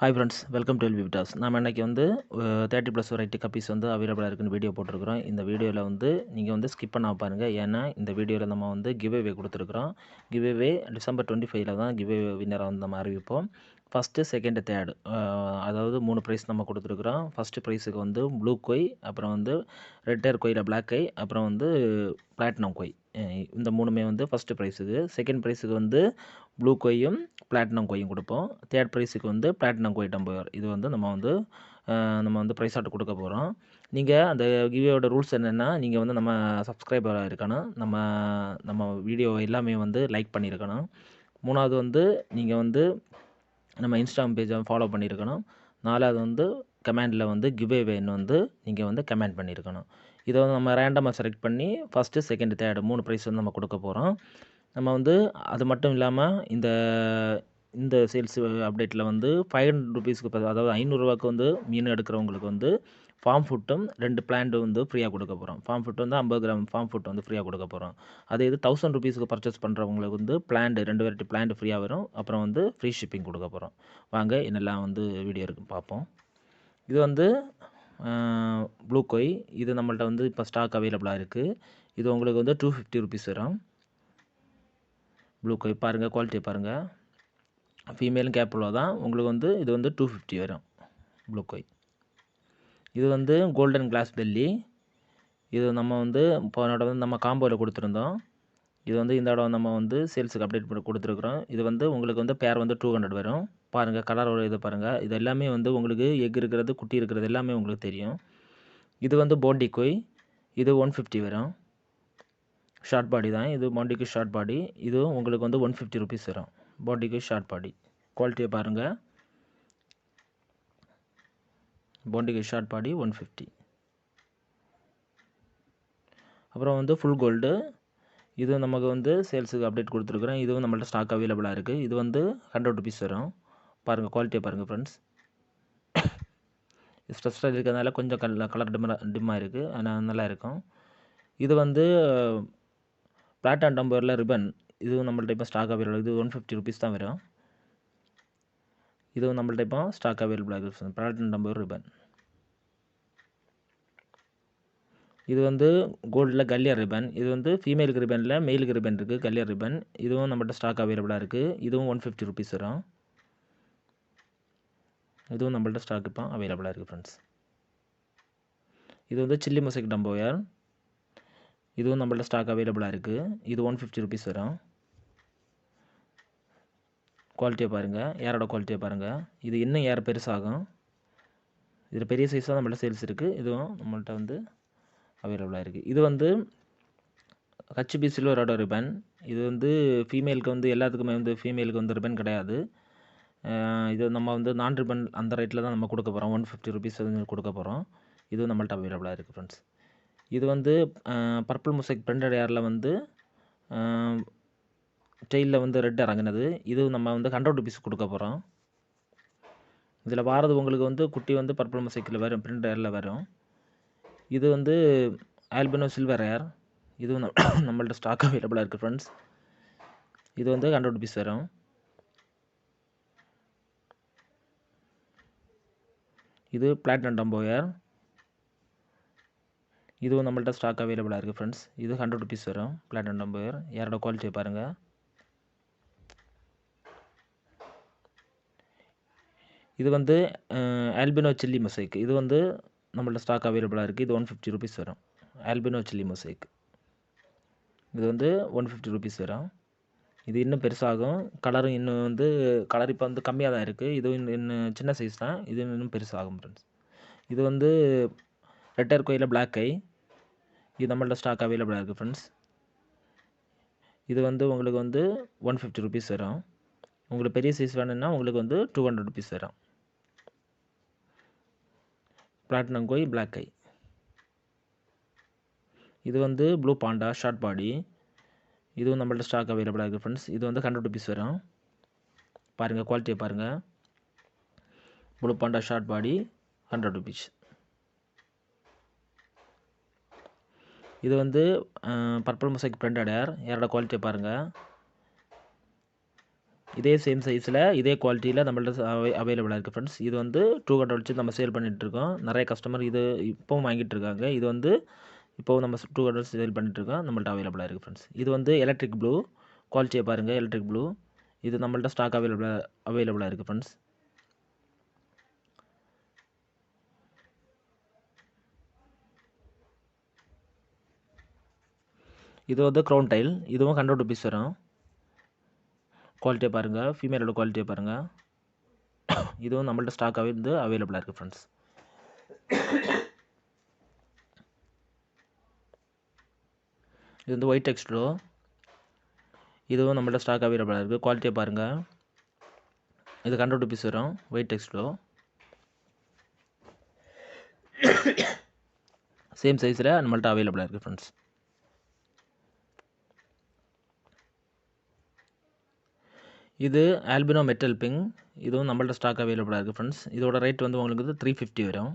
Hi friends welcome to எல்வி விட்டாஸ் நம்ம இன்றைக்கி வந்து தேர்ட்டி ப்ளஸ் வெரைட்டி கப்பீஸ் வந்து அவைலபிளாக இருக்குன்னு வீடியோ போட்டிருக்கிறோம். இந்த வீடியோவில் வந்து நீங்கள் வந்து ஸ்கிப் பண்ண பாருங்கள் ஏன்னா இந்த வீடியோவில் நம்ம வந்து கிவ்அவே கொடுத்துருக்குறோம். கிவ்அவே டிசம்பர் டுவெண்ட்டி ஃபைவ்ல தான் கிவ்அவே வின்னரை வந்து நம்ம அறிவிப்போம். ஃபஸ்ட்டு செகண்டு தேர்டு அதாவது மூணு ப்ரைஸ் நம்ம கொடுத்துருக்குறோம். ஃபஸ்ட்டு ப்ரைஸுக்கு வந்து ப்ளூ கொய் அப்புறம் வந்து ரெட் ஹேர் கொயில் பிளாக் கை அப்புறம் வந்து பிளாட்டினம் கொய் இந்த மூணுமே வந்து ஃபஸ்ட்டு ப்ரைஸுக்கு செகண்ட் ப்ரைஸுக்கு வந்து ப்ளூ கொய்யும் பிளாட்டினம் கொய்யும் கொடுப்போம். தேர்ட் ப்ரைஸுக்கு வந்து பிளாட்டினம் கொய் டம்பர் இது வந்து நம்ம வந்து நம்ம வந்து ப்ரைஸ் ஆட்டு கொடுக்க போகிறோம் நீங்கள் அந்த கிவியோட ரூல்ஸ் என்னென்னா நீங்கள் வந்து நம்ம சப்ஸ்கிரைபராக இருக்கணும். நம்ம நம்ம வீடியோ எல்லாமே வந்து லைக் பண்ணியிருக்கணும். மூணாவது வந்து நீங்கள் வந்து நம்ம இன்ஸ்டாகிராம் பேஜை ஃபாலோ பண்ணியிருக்கணும். நாலாவது வந்து கமெண்டில் வந்து கிவ்அவேன்னு வந்து நீங்கள் வந்து கமெண்ட் பண்ணியிருக்கணும். இதை வந்து நம்ம ரேண்டமாக செலக்ட் பண்ணி ஃபஸ்ட்டு செகண்ட் தேர்டு மூணு ப்ரைஸ் வந்து நம்ம கொடுக்க போகிறோம் நம்ம வந்து அது மட்டும் இல்லாமல் இந்த இந்த சேல்ஸ் அப்டேட்டில் வந்து ஃபைவ் ஹண்ட்ரட் ருபீஸ்க்கு அதாவது ஐநூறுரூவாக்கு வந்து மீன் எடுக்கிறவங்களுக்கு வந்து ஃபார்ம் ஃபுட்டும் ரெண்டு பிளான்ட் வந்து ஃப்ரீயாக கொடுக்க போகிறோம் ஃபார்ம் ஃபுட் வந்து ஐம்பது கிராம் ஃபார்ம் ஃபுட் வந்து ஃப்ரீயாக கொடுக்க போகிறோம் அதே இது தௌசண்ட் ருபீஸ்க்கு பர்ச்சேஸ் பண்ணுறவங்களுக்கு வந்து பிளான்ட் ரெண்டு வெரைட்டி பிளான்ட் ஃப்ரீயாக வரும். அப்புறம் வந்து ஃப்ரீ ஷிப்பிங் கொடுக்க போகிறோம் வாங்க என்னெல்லாம் வந்து வீடியோ இருக்குது பார்ப்போம். இது வந்து ப்ளூ கொய் இது நம்மள்ட்ட வந்து இப்போ ஸ்டாக் அவைலபிளாக இருக்குது இது உங்களுக்கு வந்து டூ ஃபிஃப்டி ருபீஸ் வரும். ப்ளூ கொய் பாருங்கள் குவாலிட்டி பாருங்கள் ஃபீமேலும் கேப்பிளோ தான். உங்களுக்கு வந்து இது வந்து டூ ஃபிஃப்டி வரும் ப்ளூ கொய் இது வந்து கோல்டன் கிளாஸ் பெல்லி இது நம்ம வந்து போன இடம் வந்து நம்ம காம்போவில் கொடுத்துருந்தோம். இது வந்து இந்த இடம் நம்ம வந்து சேல்ஸுக்கு அப்டேட் பண்ணி கொடுத்துருக்குறோம். இது வந்து உங்களுக்கு வந்து பேர் வந்து டூ ஹண்ட்ரட் வரும். பாருங்கள் கலரோட இது பாருங்கள் இது எல்லாமே வந்து உங்களுக்கு எக் இருக்கிறது குட்டி இருக்கிறது எல்லாமே உங்களுக்கு தெரியும். இது வந்து போண்டி கொய். இது ஒன் ஃபிஃப்டி வரும். ஷார்ட் பாடி தான். இது பாண்டிக்கு ஷார்ட் பாடி இதுவும் உங்களுக்கு வந்து ஒன் ஃபிஃப்டி ருபீஸ் வரும். பாண்டிக்கு ஷார்ட் பாடி குவாலிட்டியை பாருங்கள் பாண்டிக்கு ஷார்ட் பாடி ஒன் ஃபிஃப்டி அப்புறம் வந்து ஃபுல் கோல்டு இது நமக்கு வந்து சேல்ஸுக்கு அப்டேட் கொடுத்துருக்குறேன். இதுவும் நம்மள்ட்ட ஸ்டாக் அவைலபிளாக இருக்குது இது வந்து ஹண்ட்ரட் ருபீஸ் வரும். பாருங்கள் குவாலிட்டியை பாருங்கள் ஃப்ரெண்ட்ஸ் ஸ்ட்ரெஸ்டாக இருக்கிறதுனால கொஞ்சம் கலர் கலர் டிம்மா டிம்மாக இருக்குது ஆனால் நல்லா இருக்கும். இது வந்து பிளாட் அண்ட் டம்பரில் ரிபன் இதுவும் நம்மள்ட்ட இப்போ ஸ்டாக் அவைலபிள் இது ஒன் ஃபிஃப்டி ருபீஸ் தான் வரும். இதுவும் நம்மள்ட்ட இப்போ ஸ்டாக் அவைலபிளாக இருக்குது பிளாட் அண்ட் டம்பர் ரிபன் இது வந்து கோல்டில் கல்லியர் ரிபன் இது வந்து ஃபீமேலுக்கு ரிபனில் மெயிலுக்கு ரிபன் இருக்குது கல்லியர் ரிபன் இதுவும் நம்மள்ட்ட ஸ்டாக் அவைலபிளாக இருக்குது இதுவும் ஒன் ஃபிஃப்டி ருபீஸ் வரும் இதுவும் நம்மள்ட்ட ஸ்டாக் இப்போ அவைலபிளாக இருக்குது ஃப்ரெண்ட்ஸ் இது வந்து சில்லி மொசைக் டம்போயர் இதுவும் நம்மள்ட்ட ஸ்டாக் அவைலபிளாக இருக்குது இது ஒன் ஃபிஃப்டி ருபீஸ் வரும் குவாலிட்டியை பாருங்கள் ஏரோட குவாலிட்டியை பாருங்கள் இது இன்னும் ஏர் பெருசாகும். இதில் பெரிய சைஸ் தான் நம்மள்ட்ட சேல்ஸ் இருக்குது இதுவும் நம்மள்ட்ட வந்து அவைலபிளாக இருக்குது இது வந்து ஹச்பி சில்வரோட ரிபன் இது வந்து ஃபீமேலுக்கு வந்து எல்லாத்துக்குமே வந்து ஃபீமேலுக்கு வந்து ரிபன் கிடையாது. இது நம்ம வந்து நான் ரிபன் அந்த ரேட்டில் தான் நம்ம கொடுக்க போகிறோம் ஒன் ஃபிஃப்டி ருபீஸ் வந்து கொடுக்க போகிறோம் இதுவும் நம்மள்ட்ட அவைலபிளாக இருக்குது ஃப்ரெண்ட்ஸ் இது வந்து பர்பிள் முசைக் பிரிண்டட் ஏரில் வந்து டெயிலில் வந்து ரெட் இறங்கினது. இது நம்ம வந்து ஹண்ட்ரட் ருபீஸ் கொடுக்க போகிறோம் இதில் வாரது உங்களுக்கு வந்து குட்டி வந்து பர்பிள் மொசைக்கில் வரும் ப்ரிண்ட் ஏரில் வரும். இது வந்து ஆல்பினோ சில்வர் ஏர் இதுவும் நம்மள்ட்ட ஸ்டாக் அவைலபிளாக இருக்குது ஃப்ரெண்ட்ஸ் இது வந்து ஹண்ட்ரட் ருபீஸ் வரும். இது பிளாட்டினம் டம்போ ஏர் இதுவும் நம்மள்ட்ட ஸ்டாக் அவைலபிளாக இருக்குது ஃப்ரெண்ட்ஸ் இது ஹண்ட்ரட் ருபீஸ் வரும் பிளாட்டினம் டம்போ ஏர் ஏரோட குவாலிட்டியை பாருங்கள் இது வந்து ஆல்பினோ சில்லி மொசைக். இது வந்து நம்மள்ட்ட ஸ்டாக் அவைலபிளாக இருக்குது இது ஒன் ஃபிஃப்டி ருபீஸ் வரும். ஆல்பினோ சில்லி மொசைக் இது வந்து ஒன் ஃபிஃப்டி ருபீஸ் வரும். இது இன்னும் பெருசாகும். கலரும் இன்னும் வந்து கலர் இப்போ வந்து கம்மியாக தான் இருக்குது இது இன்னும் இன்னும் சின்ன சைஸ் தான். இது இன்னும் பெருசாகும் ஃப்ரெண்ட்ஸ் இது வந்து ரெட்டர் கோயிலில் பிளாக் ஐ. இது நம்மள்ட்ட ஸ்டாக் அவைலபிளாக இருக்குது ஃப்ரெண்ட்ஸ் இது வந்து உங்களுக்கு வந்து ஒன் ஃபிஃப்டி ருபீஸ் வரும். உங்களுக்கு பெரிய சைஸ் வேணும்னா உங்களுக்கு வந்து டூ ஹண்ட்ரட் ருபீஸ் வரும். பிளாட்டினம் கோய் பிளாக் ஐ இது வந்து ப்ளூ பாண்டா ஷார்ட் பாடி இதுவும் நம்மள்ட்ட ஸ்டாக் அவைலபிளாக இருக்குது ஃப்ரெண்ட்ஸ் இது வந்து ஹண்ட்ரட் ருபீஸ் வரும். பாருங்கள் குவாலிட்டியை பாருங்கள் blue panda short body hundred rupees இது வந்து பர்பிள் மொசைக் பிரிண்டட் ஏர் ஏரோட குவாலிட்டியை பாருங்கள் இதே சேம் சைஸில் இதே குவாலிட்டியில் நம்மள்ட்ட அவை அவைலபிளாக இருக்குது ஃப்ரெண்ட்ஸ் இது வந்து டூ ஹண்ட்ரட் வச்சு நம்ம சேல் பண்ணிகிட்ருக்கோம் நிறைய கஸ்டமர் இது இப்போவும் வாங்கிட்டு இருக்காங்க. இது வந்து இப்போவும் நம்ம டூ ஹண்ட்ரட் சேல் பண்ணிகிட்ருக்கோம் நம்மள்ட்ட அவைலபிளாக இருக்குது ஃப்ரெண்ட்ஸ் இது வந்து எலக்ட்ரிக் ப்ளூ குவாலிட்டியை பாருங்கள் எலக்ட்ரிக் ப்ளூ இது நம்மள்ட்ட ஸ்டாக் அவைலபிளாக அவைலபிளாக இருக்குது ஃப்ரெண்ட்ஸ் இது வந்து க்ரௌன் டைல் இதுவும் ஹண்ட்ரட் ருபீஸ் வரும். குவாலிட்டியை பாருங்கள் ஃபீமேலோட குவாலிட்டியை பாருங்கள் இதுவும் நம்மள்ட்ட ஸ்டாக்காகவே வந்து அவைலபிளாக இருக்குது ஃப்ரெண்ட்ஸ் இது வந்து ஒயிட் டெக்ஸ்டோ இதுவும் நம்மள்ட்ட ஸ்டாக் அவைலபிளாக இருக்குது குவாலிட்டியை பாருங்கள் இது ஹண்ட்ரட் ருபீஸ் வரும் ஒயிட் டெக்ஸ்டோ சேம் சைஸில் நம்மள்ட்ட அவைலபிளாக இருக்குது ஃப்ரெண்ட்ஸ் இது ஆல்பினோ மெட்டல் பிங்க் இதுவும் நம்மள்ட்ட ஸ்டாக் அவைலபிளாக இருக்குது ஃப்ரெண்ட்ஸ் இதோட ரேட் வந்து உங்களுக்கு வந்து த்ரீ ஃபிஃப்டி வரும்.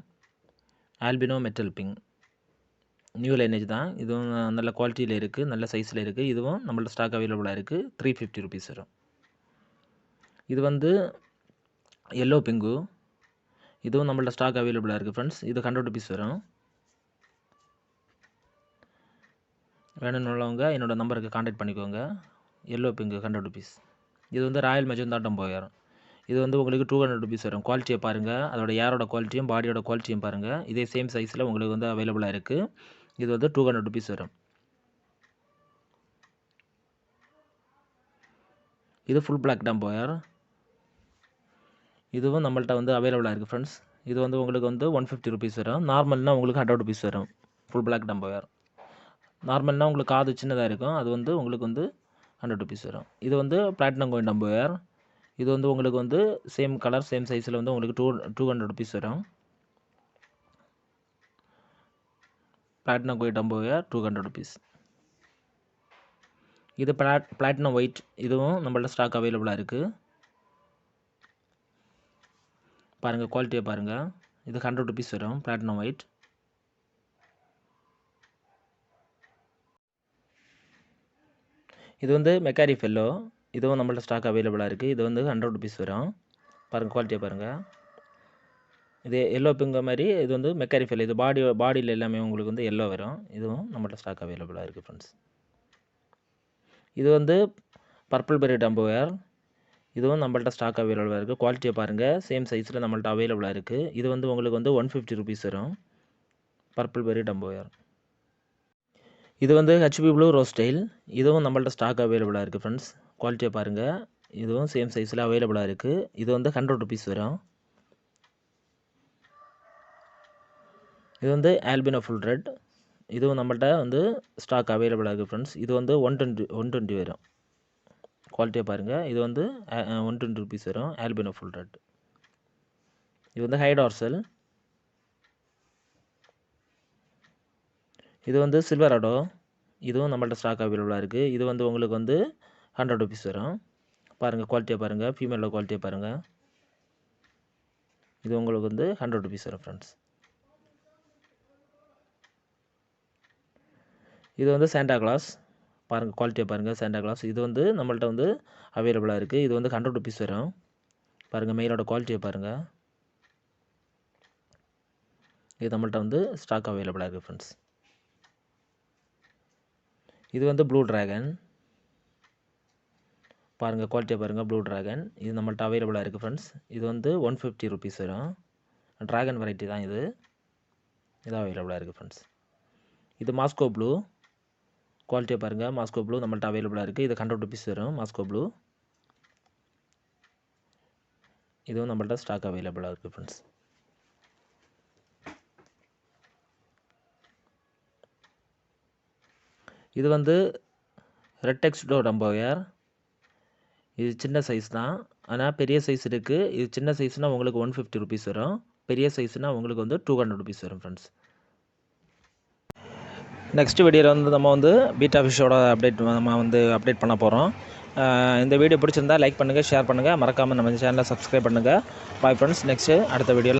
Albino metal pink new lineage தான். இதுவும் நல்ல குவாலிட்டியில் இருக்குது நல்ல சைஸில் இருக்குது இதுவும் நம்மள்ட்ட ஸ்டாக் அவைலபிளாக இருக்குது த்ரீ ஃபிஃப்டி ருபீஸ் வரும். இது வந்து எல்லோ பிங்கு இதுவும் நம்மள்ட்ட ஸ்டாக் அவைலபிளாக இருக்குது ஃப்ரெண்ட்ஸ் இது ஹண்ட்ரட் ருபீஸ் வரும். வேணும்னு உள்ளவங்க என்னோடய நம்பருக்கு காண்டாக்ட் பண்ணிக்கோங்க. எல்லோ பிங்கு ஹண்ட்ரட் ருபீஸ் இது வந்து ராயல் மெஜந்தாட்டம் போயிடும் இது வந்து உங்களுக்கு டூ ஹண்ட்ரட் ருபீஸ் வரும். குவாலிட்டியை பாருங்கள் அதோட ஏரோட குவாலிட்டியும் பாடியோட குவாலிட்டியும் பாருங்கள் இதே சேம் சைஸில் உங்களுக்கு வந்து அவைலபிளாக இருக்குது இது வந்து டூ ஹண்ட்ரட் ருபீஸ் வரும். இது ஃபுல் பிளாக் டம்போயர் இதுவும் நம்மள்ட்ட வந்து அவைலபிளாக இருக்குது ஃப்ரெண்ட்ஸ் இது வந்து உங்களுக்கு வந்து ஒன் ஃபிஃப்டி ருபீஸ் வரும். நார்மல்னால் உங்களுக்கு ஹண்ட்ரட் ருபீஸ் வரும். ஃபுல் பிளாக் டம்போயர் நார்மல்னால் உங்களுக்கு காது சின்னதாக இருக்கும். அது வந்து உங்களுக்கு வந்து ஹண்ட்ரட் ருபீஸ் வரும். இது வந்து பிளாட்டினம் கோயின் டம்புவேர் இது வந்து உங்களுக்கு வந்து சேம் கலர் சேம் சைஸில் வந்து உங்களுக்கு டூ டூ ஹண்ட்ரட் ருபீஸ் வரும். Platinum going dumbo ear two hundred rupees இது பிளாட் பிளாட்டினம் ஒயிட் இதுவும் நம்மள்ட்ட ஸ்டாக் அவைலபிளாக இருக்குது பாருங்கள் குவாலிட்டியை பாருங்கள் இது ஹண்ட்ரட் ருபீஸ் வரும் பிளாட்டினம் ஒயிட் இது வந்து மெக்காரி ஃபெல்லோ இதுவும் நம்மள்ட்ட ஸ்டாக் அவைலபிளாக இருக்குது இது வந்து ஹண்ட்ரட் ருபீஸ் வரும். பாருங்கள் குவாலிட்டியை பாருங்கள் இது எல்லோ பிங்க மாதிரி இது வந்து மெக்காரி ஃபெல்லோ இது பாடி பாடியில் எல்லாமே உங்களுக்கு வந்து எல்லோ வரும். இதுவும் நம்மள்ட்ட ஸ்டாக் அவைலபிளாக இருக்குது ஃப்ரெண்ட்ஸ் இது வந்து பர்பிள் பெரி டம்போவேர் இதுவும் நம்மள்ட்ட ஸ்டாக் அவைலபிளாக இருக்குது குவாலிட்டியை பாருங்கள் சேம் சைஸில் நம்மள்ட்ட அவைலபிளாக இருக்குது இது வந்து உங்களுக்கு வந்து ஒன் ஃபிஃப்டி ருபீஸ் வரும். பர்பிள் பெரி டம்போவேர் இது வந்து ஹெச்பி ப்ளூ ரோஸ்டைல் இதுவும் நம்மள்ட்ட ஸ்டாக் அவைலபிளாக இருக்குது ஃப்ரெண்ட்ஸ் குவாலிட்டியை பாருங்கள் இதுவும் சேம் சைஸில் அவைலபிளாக இருக்குது இது வந்து ஹண்ட்ரட் ருபீஸ் வரும். இது வந்து ஆல்பினோ ஃபுல் ரெட் இதுவும் நம்மள்ட்ட வந்து ஸ்டாக் அவைலபிளாக இருக்குது ஃப்ரெண்ட்ஸ் இது வந்து ஒன் டுவெண்ட்டி ஒன் டுவெண்ட்டி வரும். குவாலிட்டியை பாருங்கள் இது வந்து ஒன் டுவெண்ட்டி ருபீஸ் வரும். ஆல்பினோ ஃபுல் ரெட் இது வந்து ஹைடார்சல் இது வந்து சில்வராடோ இதுவும் நம்மள்ட்ட ஸ்டாக் அவைலபிளாக இருக்குது இது வந்து உங்களுக்கு வந்து ஹண்ட்ரட் ருபீஸ் வரும். பாருங்கள் குவாலிட்டியை பாருங்கள் ஃபீமேலோட குவாலிட்டியை பாருங்கள் இது உங்களுக்கு வந்து ஹண்ட்ரட் ருபீஸ் வரும் ஃப்ரெண்ட்ஸ் இது வந்து சாண்டா கிளாஸ் பாருங்கள் குவாலிட்டியை பாருங்கள் சாண்டா கிளாஸ் இது வந்து நம்மள்ட்ட வந்து அவைலபிளாக இருக்குது இது வந்து ஹண்ட்ரட் ருபீஸ் வரும். பாருங்கள் மெயிலோட குவாலிட்டியை பாருங்கள் இது நம்மள்ட்ட வந்து ஸ்டாக் அவைலபிளாக இருக்குது ஃப்ரெண்ட்ஸ் இது வந்து ப்ளூ ட்ராகன் பாருங்கள் குவாலிட்டியை பாருங்கள் ப்ளூ ட்ராகன் இது நம்மள்ட்ட அவைலபிளாக இருக்குது ஃப்ரெண்ட்ஸ் இது வந்து ஒன் ஃபிஃப்டி ருபீஸ் வரும். ட்ராகன் வெரைட்டி தான் இது. இது அவைலபிளாக இருக்குது ஃப்ரெண்ட்ஸ் இது மாஸ்கோ ப்ளூ குவாலிட்டியை பாருங்கள் மாஸ்கோ ப்ளூ நம்மள்ட்ட அவைலபிளாக இருக்குது இது ஹண்ட்ரட் ருபீஸ் வரும் மாஸ்கோ ப்ளூ இதுவும் நம்மள்ட்ட ஸ்டாக் அவைலபிளாக இருக்குது ஃப்ரெண்ட்ஸ் இது வந்து ரெட்டெக்ஸ்டோ டம்போயர் இது சின்ன சைஸ் தான். ஆனால் பெரிய சைஸ் இருக்குது இது சின்ன சைஸ்னால் உங்களுக்கு ஒன் ஃபிஃப்டி ருபீஸ் வரும். பெரிய சைஸ்னால் உங்களுக்கு வந்து டூ ஹண்ட்ரட் ருபீஸ் வரும் ஃப்ரெண்ட்ஸ் நெக்ஸ்ட் வீடியோவில் வந்து நம்ம வந்து பீட்டா ஆஃபீஸோட அப்டேட் நம்ம வந்து அப்டேட் பண்ண போகிறோம் இந்த வீடியோ பிடிச்சிருந்தா லைக் பண்ணுங்கள் ஷேர் பண்ணுங்கள் மறக்காமல் நம்ம சேனலை சப்ஸ்கிரைப் பண்ணுங்கள் பாய் ஃப்ரெண்ட்ஸ் நெக்ஸ்ட்டு அடுத்த வீடியோவில்